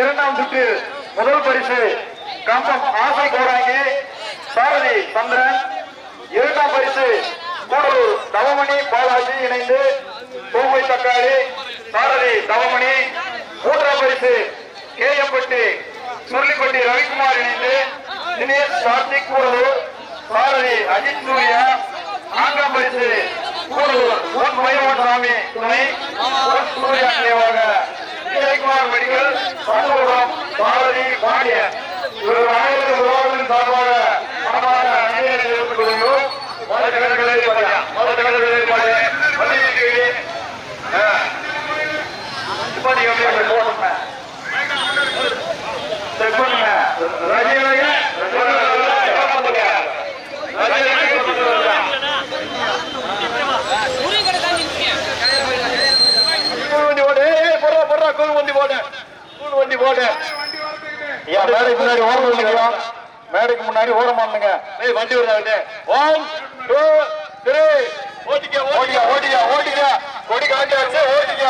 இரண்டாம் சுற்று முதல் பரிசு கம்பம் ஆசை கோடாங்கி சாரதி சந்திரன். இரண்டாம் பரிசு கூடலூர் தவமணி பாலாஜி இணைந்து கோவை தக்காளி சாரதி தவமணி. மூன்றாம் பரிசு கேஎம்பட்டி சுருளிப்பட்டி ரவிக்குமார் இணைந்து தினேஷ் கார்த்திக் கூடலூர் சாரதி அஜித் சூர்யா. நான்காம் பரிசு கூடலூர் பொன் வைரவசாமி துணை. சூர்யா நினைவாக விஜயகுமார் மெடிக்கல் சண்முகம் பாரதி பாண்டியன். இவர்கள் அனைவரும் உறவுகளின் சார்பாக மனமான நன்றியை தெரிவித்துக் கொள்கிறோம் முதல் பாடியா முதல் பாடியா இப்போ நீங்க போடுங்க செக் பண்ணுங்க. ரஜினி வண்டி போடு ஏய், போடுறா போடுறா கூழ் வண்டி வண்டி போடு. ஐயா மேடைக்கு முன்னாடி ஓரம் இல்லைங்களா மேடைக்கு முன்னாடி ஓரம் பண்ணுங்க. ஏய் வண்டி வருதா ஒன் டூ த்ரீ ஓட்டிக்க ஓட்டிக்க ஓட்டிக்க ஓட்டிக்க. கொடி காட்டியாச்சு ஓட்டிக்க.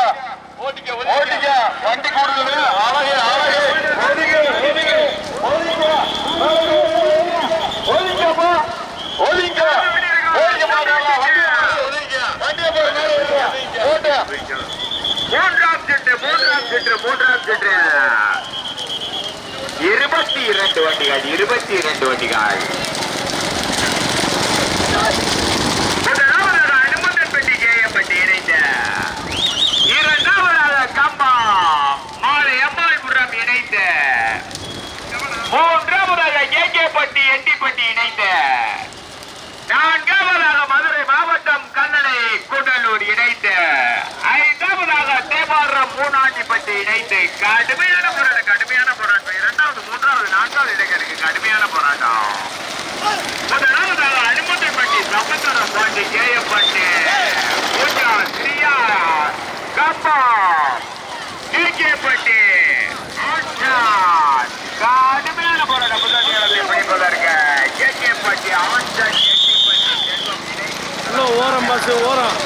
ஓட்டிக்க ஓட்டிக்க. வண்டி கூடுதல் அழகே அழகே ஓட்டிக்க ஓடிக்க ஓடிக்க ஓடிக்கப்பா ஓடிக்க ஓடிக்க மாட்டாங்க வண்டி ஓடிக்க வண்டியை போய் மேலே ஓட்டு மூன்றாம் சுற்று மூன்றாம் சுற்று மூன்றாம் இருபத்தி இரண்டு வண்டிகள். இருபத்தி இரண்டு வண்டிகள் முதலாவதாக அனுமந்தன்பட்டி கேயப்பட்டி இணைந்த. இரண்டாவதாக கம்பா மாலை அம்மாள்புரம் இணைந்த. மூன்றாவதாக கேகேப்பட்டி எட்டிப்பட்டி இணைந்த. நான்காவதாக மதுரை மாவட்டம் கல்லணை கூடலூர் இணைந்து ஐந்தாவதாக தேவாரம் பற்றி இணைந்து கடுமையான போராட்டம் கடுமையான போராட்டம். இரண்டாவது மூன்றாவது நான்காவது இடங்களுக்கு கடுமையான போராட்டம். முதலாவதாக அனுமதிப்பட்டி சமந்தரம் பாண்டி கேயப்பட்டி பூஜா ஸ்ரீயா கப்பா டிகேப்பட்டி கடுமையான போராட்டம். முதல் இடத்தை பிடிப்பதற்கு கேகேப்பட்டி ஆஞ்சா எட்டிப்பட்டி ஓரம் பஸ் ஓரம்.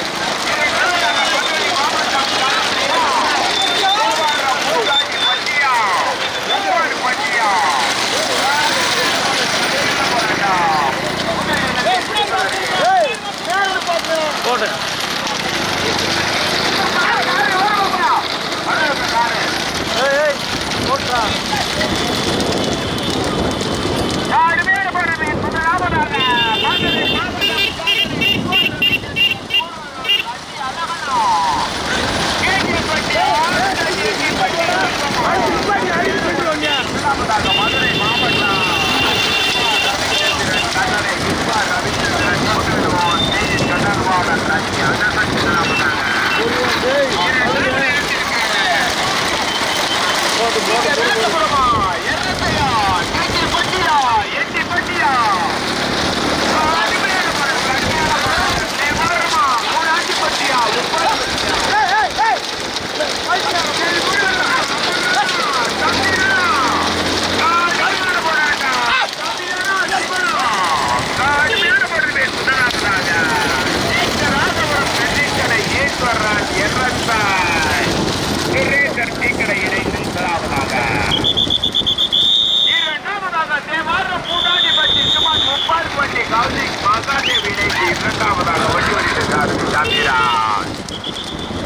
இரண்டாவதாக ஒட்டிவரிட்டு சாரதி சாந்திரான்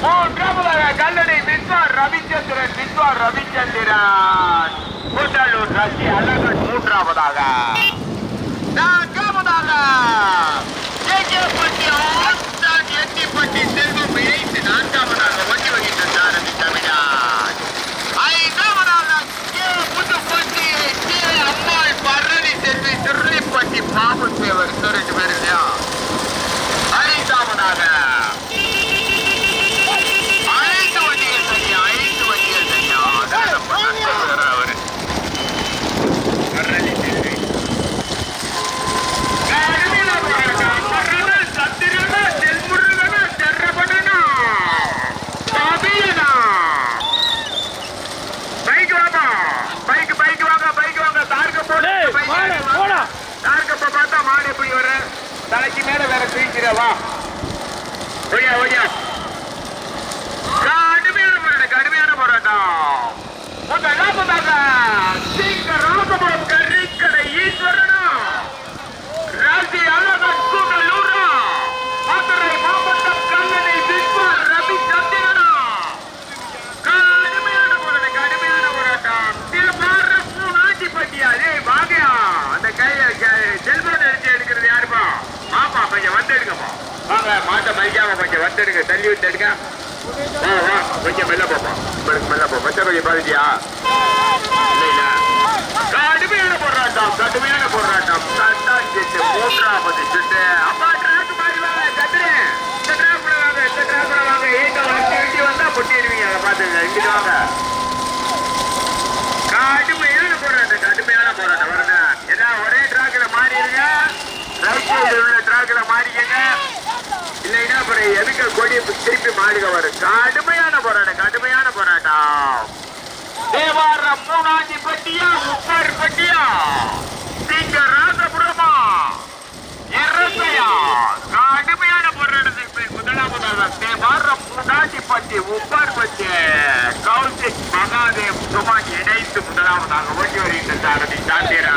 மூன்றாவதாக கல்லணை விஸ்வார் ரவிச்சந்திரன் விஸ்வார் ரவிச்சந்திரன். கூட்டலூர் ரசி அழகன் மூன்றாவதாக. நான்காவதாக கேகேப்பட்டி ஆஸ்தான் எட்டிப்பட்டி செல்வம் இணைத்து நான்காவதாக ஒட்டி வருகின்ற சாரதி தமிழான் ஐந்தாவதாக கே புதுப்பட்டி கே அம்மாள் பரணி செல்வி திருளிப்பட்டி பாபு சேவர் ரெண்டு பேர் இல்லையா ஐந்தாவதாக ஐந்து வண்டிகள் சரியா ஐந்து வண்டிகள் சரியா அதான் நம்ம நண்பர் அவரு பரணி செல்வி சத்திரனா செல்முருகனா செர்ரபடனா கபியனா பைக் வாங்க பைக் பைக் வாங்க பைக் வாங்க தார்க்க போடு டேய் bike போடா வாங்க. போடா தார்க்கப்ப பார்த்தா மாடு எப்படி வர தலைக்கு மேல வேற தூக்கிற ஓகே ஓகே கடுமையான போராட்டம் கடுமையான போராட்டம். முதல்ல முதலாவதாக சீக்க ராமபுரம் ராஜி ஈஸ்வரனா? ராசி அழகன் கூடலூரா? மதுரை மாவட்டம் கல்லணை விஸ்வன் ரவி சந்திரனா கடுமையான போராட்டம் கடுமையான போராட்டம். திருமாரப்பு நாட்டிப்பட்டியா டேய் வாங்கயா அந்த கைய செல்போன் எடுத்து எடுக்கிறது யாருப்பா ஆமா கொஞ்சம் வந்து எடுங்கப்பா வாங்க மாட்ட மதிக்காம கொஞ்சம் வந்து தள்ளி விட்டு எடுங்க. வா கொஞ்சம் மெல்ல போப்பா உங்களுக்கு மெல்ல போ. மச்ச கொஞ்சம் பாதிச்சியா? இல்ல கடுமையான போராட்டம் கடுமையான போராட்டம் சட்டம் செட்டு. மூன்றாவது செட்டு. அப்பா ட்ராக் மாறி வாங்க கத்துரு இந்த ட்ராக் வாங்க இந்த ட்ராக் வாங்க. வந்தா பொட்டிடுவீங்க. அதை பாத்துங்க இங்கிட்டு வாங்க. கடுமையான போராட்டம் கடுமையான போராட்டம் வருங்க ஏன்னா ஒரே டிராக்ல மாறிடுங்க. ரைட் சைடு உள்ள மாறிக்கங்க. அப்புறம் கொடி திருப்பி மாடுக வரும் கடுமையான போராட்டம் கடுமையான போராட்டம். தேவாரம் மூணாஞ்சி பட்டியா முப்பாறு பட்டியா? நீங்க ராசபுரமா இரட்டையா கடுமையான போராட்டத்துக்கு முதலாவதாக தேவாரம் மூணாஞ்சி பட்டி முப்பாறு பட்டி. கௌசிக் மகாதேவ் இணைத்து முதலாவதாக ஓட்டி வருகின்ற சாரதி சாத்திரா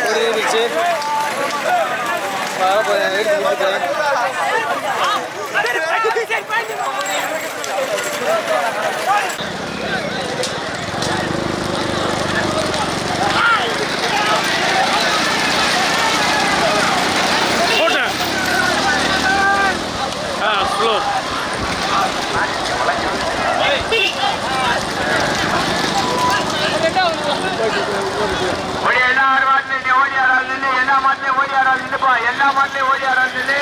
ஒரு இருந்துச்சு வரப்போய் எடுத்து கொடுத்துட்டேன் போட்டேன் ஆ ஸ்லோ ஓடி எல்லா மாட்டிலையும் ஓடி ஆறாது நின்று எல்லா மாட்டிலையும் ஓடி ஆறாது நின்றுப்பா எல்லா மாட்டிலையும் ஓடி ஆறாது நின்று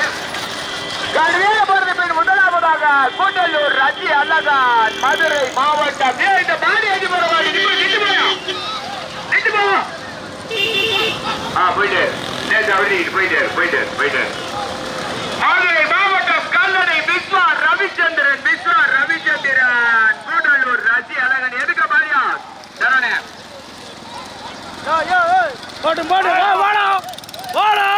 கடுமையான போறது பின் முதலாவதாக கூட்டலூர் ரஜி அல்லதான் மதுரை மாவட்டம். இந்த பாடி அடி பரவாயில்லை நின்று போயிட்டு. போயிட்டு போயிட்டு போயிட்டு மதுரை மாவட்டம் கல்லணை விஸ்வா ரவிச்சந்திரன் விஸ்வா ரவிச்சந்திரன் கூட்டல்லூர் ரஜி அழகன் எதுக்கு பாரியா தரணே போட்டு போட்டு வா வாடா வாடா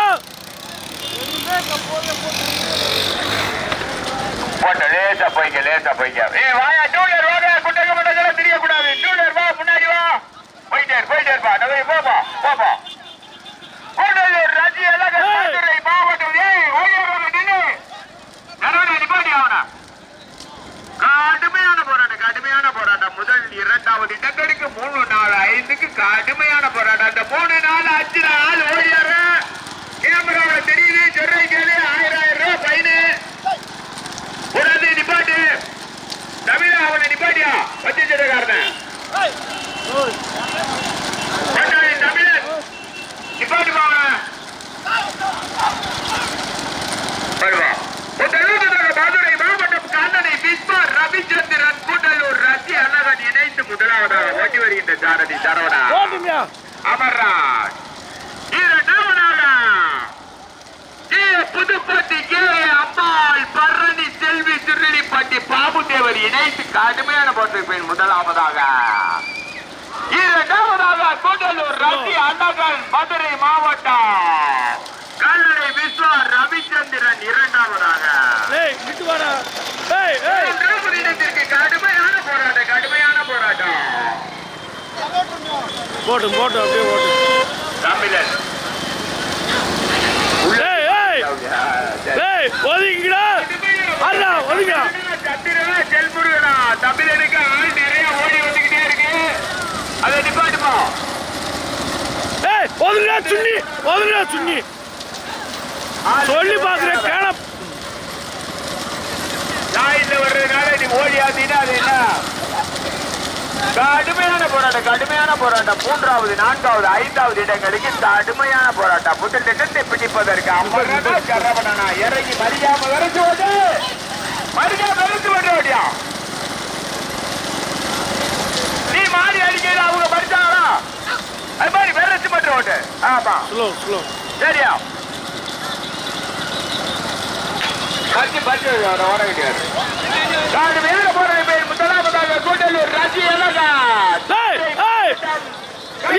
போட்ட லேசா போய்க்க லேசா போய்க்க ஏ வாயா டூலர் வாடா குட்டக முட்டக தெரிய கூடாது டூலர் வா முன்னாடி வா. போயிட்டே இரு, போயிட்டே இருப்பா நம்ம போப்பா போப்பா கூடலூர் ரஜி அழகர் ஏய். மதுரை மாவட்டம் ஏய் ஓடியாரோட நின்னு நரவணி நிப்பாட்டி அவனா கடுமையான போராட்டம் கடுமையான போராட்டம் முதல் இரண்டாவது இடங்களுக்கு மூணு நாலு ஐந்துக்கு கடுமையான போராட்டம் அந்த மூணு நாலு அஞ்சு நாள் ஓடியாரு கேமராவில தெரியுது சொல்றை கேளு ஆயிரம் ஆயிரம் ரூபாய் ஃபைனு உடனே நிப்பாட்டு தமிழா அவனை நிப்பாட்டியா வச்சு சிறகாரன கொண்டாடி தமிழன் நிப்பாட்டு அவனை வருவா முதலாவதாக மதுரை மாவட்டம் கண்ணனை விஸ்வா ரவிச்சந்திரன் கூட்டலூர் ரசி அழகன் இணைந்து முதலாவதாக ஓட்டி வருகின்ற சாரதி சரவணா. அமர்ராஜ். புதுப்பட்டி கே அம்பாள் பரணி செல்வி திருநெல்லிப்பட்டி பாபுதேவர் இணைத்து கடுமையான போட்டிருப்பேன் முதலாவதாக. இரண்டாவதாக கூடலூர் ரவி அண்ணகன் மதுரை மாவட்டம். கல்லணை விஸ்வா ரவிச்சந்திரன் இரண்டாவதாக ஏய் விட்டு வாடா ஏய் ஏய் மூன்றாவது இடத்திற்கு கடுமையான போராட்டம் கடுமையான போராட்டம் போட்டு போட்டு அப்படியே போட்டு ஒதுங்கிடா அண்ணா ஒதுங்கடா. செல்முருகனா. தமிழனுக்கு ஆள் நிறைய ஓடி வந்துகிட்டே இருக்கு. அதை நிப்பாட்டுமா ஏய் ஒதுங்கடா சுண்ணி. ஒதுங்கடா சுண்ணி. சொல்லி பாக்குறேன் கேள லாயில வர்றதுனால நீ ஓடி அது என்ன? கடுமையான போராட்டம் கடுமையான போராட்டம். மூன்றாவது நான்காவது ஐந்தாவது இடங்களுக்கு கடுமையான போராட்டம். முதல் இடத்தை பிடிப்பதற்கு அமரனா சரவணனா. இறங்கி மறியாம விரைச்சு ஓடு மறியாம விரைச்சு ஓடு ஓடியா நீ மாறி அடிக்கிறது அவங்க மறிச்சாங்களா அது மாதிரி விரைச்சு மட்டும் ஓட்டு ஆமா. ஸ்லோ ஸ்லோ சரியா? பறிச்சு ஓட ஓட கிடையாது காடு மேல போற பேர் முதலாவதாக கூட்டலூர் ராஜி அழகா ஏய் ஏய்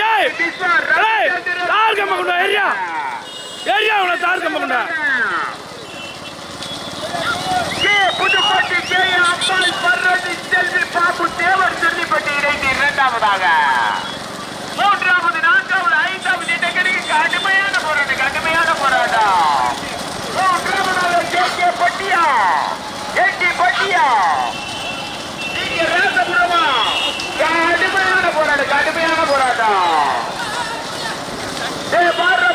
ஏய் ஏய் தார் கம்ப கொண்டா ஏரியா ஏரியா உன தார் கம்ப கொண்டா கே அம்பாள் பர்வதி செல்வி பாபு தேவர் செல்லிப்பட்டி இணைந்து இரண்டாவதாக மூன்றாவது நான்காவது ஐந்தாவது இடங்களுக்கு கடுமையான போராட்டம் கடுமையான போராட்டம். மூன்றாவதாக கே கே பட்டியா எட்டி பட்டியா நீங்க ராசபுரமா கடுமையான போராட்டம் கடுமையான போராட்டம்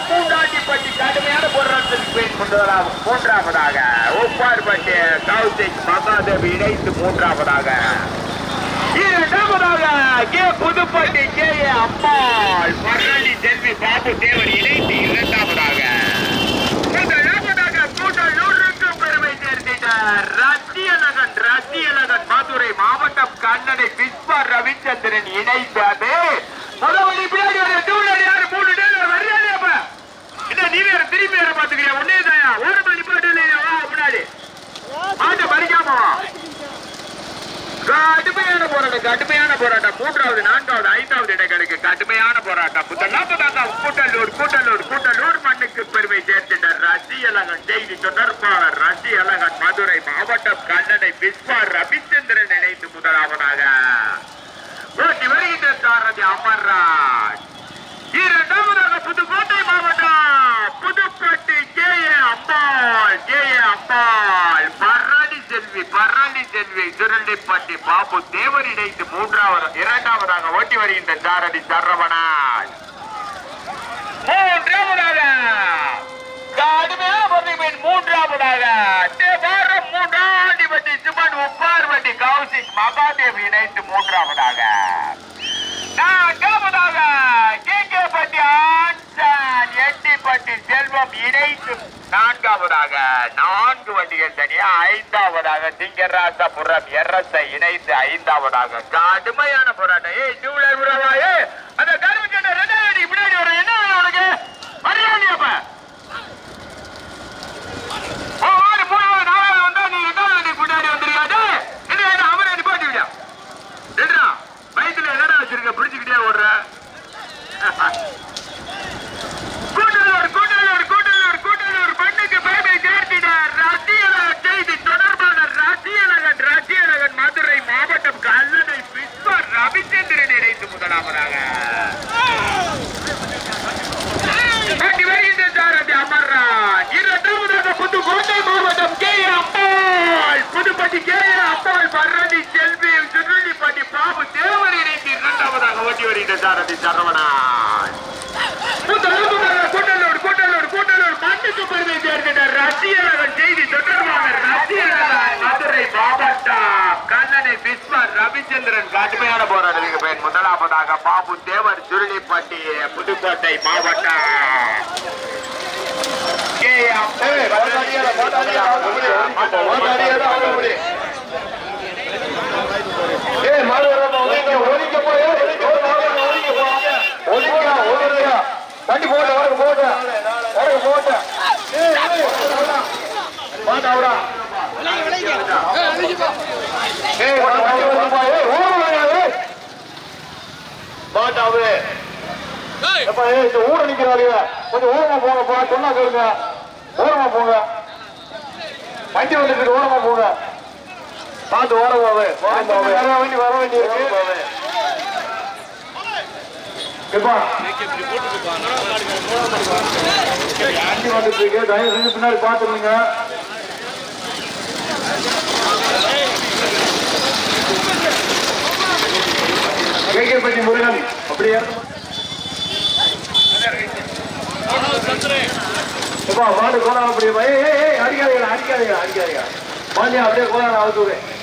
பூண்டாட்டிப்பட்டி கடுமையான போராட்டத்துக்கு கொண்டு கொண்டுவராக மூன்றாவதாக உப்பார்பட்டி கௌசிக் மகாதேவி இணைத்து மூன்றாவதாக. இரண்டாவதாக கே புதுப்பட்டி கே ஏ அம்பாள் பரணி செல்வி பாபு தேவர் இணைத்து இரண்டாவதாக. முதலாவதாக கூட்டலூருக்கு பெருமை சேர்த்திட்டார். ரத்தியலகன் ரத்தியலகன் மதுரை மாவட்டம் கண்ணனை விஸ்வா ரவிச்சந்திரன் இணைந்தது. முதலாவது பின்னாடி வர தூள் யாரு மூணு டேல வரியாதே அப்ப என்ன நீ வேற திரும்பி வேற பாத்துக்கிறியா ஒன்னே தாயா ஒரு மணி பாட்டு இல்லையா வா முன்னாடி ஆட்ட பறிக்காம வா கடுமையான போராட்டம் கடுமையான போராட்டம். மூன்றாவது நான்காவது ஐந்தாவது இடங்களுக்கு கடுமையான போராட்டம். கூட்டலூர் கூட்டலூர் கூட்டலூர் மண்ணுக்கு பெருமை சேர்த்திட்ட ரசி அழகன் செய்தி தொடர்பாளர் ரசியலகன் மதுரை மாவட்டம் கல்லணை விஸ்வா ரவிச்சந்திரன் இணைந்து முதலாவதாக ஓட்டி வருகின்ற சாரதி அமர்ராஜ் இரண்டாவதாக புதுக்கோட்டை மாவட்டம் Pudukkottai K A Ambal K A Ambal. Selvi Bharani Selvi Surundipatti Babu Thevar இணைத்து மூன்றாவது இரண்டாவதாக ஓட்டி வருகின்ற சாரதி சரவணாய் மூன்றாவதாக கடுமையான பொறுமையின் மூன்றாவதாக தேவாரம் மூன்றாதிபதி சுமன் உப்பார்வட்டி கௌசிக் மகாதேவ் இணைத்து மூன்றாவதாக. நான்காவதாக கே கே பட்டி ஆன்சான் எட்டிப்பட்டி செல்வம் இணைத்து நான்காவதாக நான் வண்டிகள் தனியா ஐந்தாவதாக திங்கராசபுரம் எரசை இணைத்து ஐந்தாவதாக கடுமையான போராட்டம். ஏய் டூலை உறவாயே அந்த கரும்பு சண்டை ரெண்டாவது அடி பின்னாடி வர என்ன வேணும் உனக்கு மரியாதை அப்ப ஓ, ஆறு, மூணாவது, நாலாவது வந்தா நீ ரெண்டாவது அடி பின்னாடி வந்துருக்காது என்ன என்ன அவரை நிப்பாட்டி விடியா என்னடா வயித்துல என்னடா வச்சிருக்க பிடிச்சுக்கிட்டே ஓடுற கூட்டலூர் கூட்டலூர் கூட்டலூர் கூட்டலூர் மண்ணுக்கு பெருமை சேர்த்தினார் ரத்தியலகன் செய்தி தொடர்பாளர் ரத்தியலகன் ரத்தியலகன் மதுரை மாவட்டம் கல்லணை விஸ்வ ரவிச்சந்திரன் இணைந்து முதலாவதாக ஓட்டி வருகின்ற சாரதி அமர்ராஜ் இரண்டாவதாக புதுக்கோட்டை மாவட்டம் கே அம்பாள் புதுப்பட்டி கே அம்பாள் பரணி செல்வி சுருளிப்பட்டி பாபு தேவர் இணைந்து இரண்டாவதாக ஓட்டி சரவணன் முதலாவதாக கூட்டலூர் கூட்டலூர் கூட்டலூர் மண்ணுக்கு பெருமை சேர்க்கின்ற ரசிகர்கள் செய்தி தொடர்பாளர் ரசிகர்கள் மதுரை மாவட்டம் கல்லணை விஸ்வ ரவிச்சந்திரன் கடுமையான போராட்டத்துக்கு பெயர் முதலாவதாக பாபு தேவர் சுருளிப்பட்டி புதுக்கோட்டை மாவட்டம். கே. ஏய் மாடு வரப்ப ஒதுங்க ஒதுங்க போய் ஒதுங்க போ வண்டி போட்ட வரக்கு போட்ட வரக்கு போட்ட மாட்டாவுடா ஏய் வண்டி வருதுப்பா ஏய் ஊருடா ஏய் மாட்டாவு எப்பா ஏய் இந்த ஊர நிக்கிறாளுங்க கொஞ்சம் ஓரமா போங்கப்பா சொன்னா கேளுங்க. ஓரமா போங்க. வண்டி வந்துட்டு ஓரமா போங்க. பார்த்து ஓரமாவே ஓரமாவே வர வேண்டி வர வேண்டி இருக்கு. பின்னாடி பார்த்துருங்க. கேகேப்பட்டி முருகன். அப்படியே. மாடு கோணா அப்படி ஏய் ஏய் ஏய் அடிக்காதீங்க அடிக்காதீங்க அடிக்காதீங்க மாண்டியா அப்படியே கோணா அவுத்து விடு.